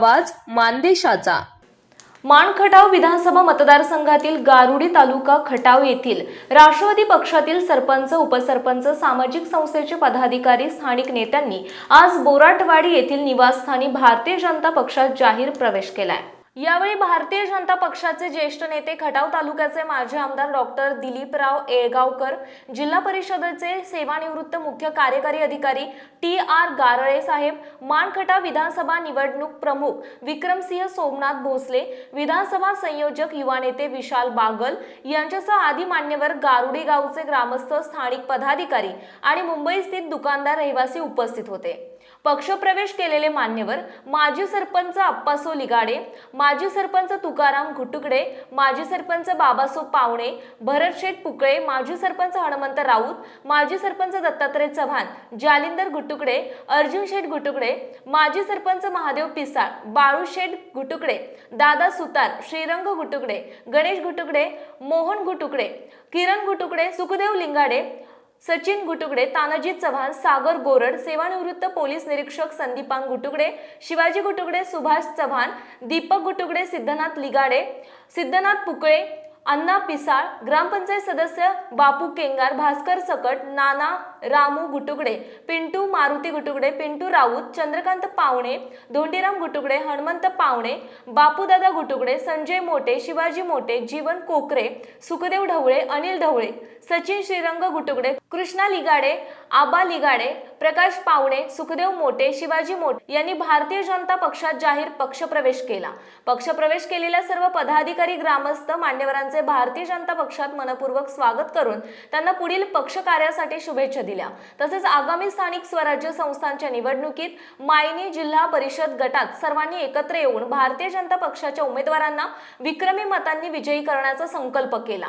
आवाज मानदेशाचा. माणखटाव विधानसभा मतदारसंघातील गारुडी तालुका खटाव येथील राष्ट्रवादी पक्षातील सरपंच उपसरपंच सामाजिक संस्थेचे पदाधिकारी स्थानिक नेत्यांनी आज बोराटवाडी येथील निवासस्थानी भारतीय जनता पक्षात जाहीर प्रवेश केलाय. यावेळी भारतीय जनता पक्षाचे ज्येष्ठ नेते खटाव तालुक्याचे माजी आमदार डॉक्टर दिलीपराव येळगावकर जिल्हा परिषदेचे सेवानिवृत्त मुख्य कार्यकारी अधिकारी टी आर गारळे साहेब मानखटा विधानसभा निवडणूक प्रमुख विक्रमसिंह सोमनाथ भोसले विधानसभा संयोजक युवा नेते विशाल बागल यांच्यासह आदी मान्यवर गारुडी गावचे ग्रामस्थ स्थानिक पदाधिकारी आणि मुंबई स्थित दुकानदार रहिवासी उपस्थित होते. पक्षप्रवेश केलेले मान्यवर माजी सरपंच अप्पासो लिगाडे माजी सरपंच तुकाराम घुटुकडे माजी सरपंच बाबासो पावणे भरत शेठ पुकळे माजी सरपंच हनुमंत राऊत माजी सरपंच दत्तात्रय चव्हाण जालिंदर गुटुकडे अर्जुन शेठ गुटुकडे माजी सरपंच महादेव पिसाळ बाळू शेठ घुटुकडे दादा सुतार श्रीरंग गुटुकडे गणेश घुटुकडे मोहन घुटुकडे किरण गुटुकडे सुखदेव लिंगाडे सचिन गुटुकडे तानाजी चव्हाण सागर गोरड सेवानिवृत्त पोलीस निरीक्षक संदीपान गुटुकडे शिवाजी गुटुकडे सुभाष चव्हाण दीपक गुटुकडे सिद्धनाथ लिगाडे सिद्धनाथ पुकळे अण्णा पिसाळ ग्रामपंचायत सदस्य बापू केंगार भास्कर सकट नाना रामू गुटुकडे पिंटू मारुती गुटुकडे पिंटू राऊत चंद्रकांत पावणे धोंडीराम गुटुकडे हनुमंत पावणे बापूदादा गुटुकडे संजय मोटे शिवाजी मोटे जीवन कोकरे सुखदेव ढवळे अनिल ढवळे सचिन श्रीरंग गुटुकडे कृष्णा लिगाडे आबा लिगाडे प्रकाश पावणे सुखदेव मोटे शिवाजी मोटे यांनी भारतीय जनता पक्षात जाहीर पक्षप्रवेश केला. पक्षप्रवेश केलेल्या सर्व पदाधिकारी ग्रामस्थ मान्यवरांचे भारतीय जनता पक्षात मनपूर्वक स्वागत करून त्यांना पुढील पक्ष कार्यासाठी शुभेच्छा दिल्या. तसेच आगामी स्थानिक स्वराज्य संस्थांच्या निवडणुकीत मायनी जिल्हा परिषद गटात सर्वांनी एकत्र येऊन भारतीय जनता पक्षाच्या उमेदवारांना विक्रमी मतांनी विजयी करण्याचा संकल्प केला.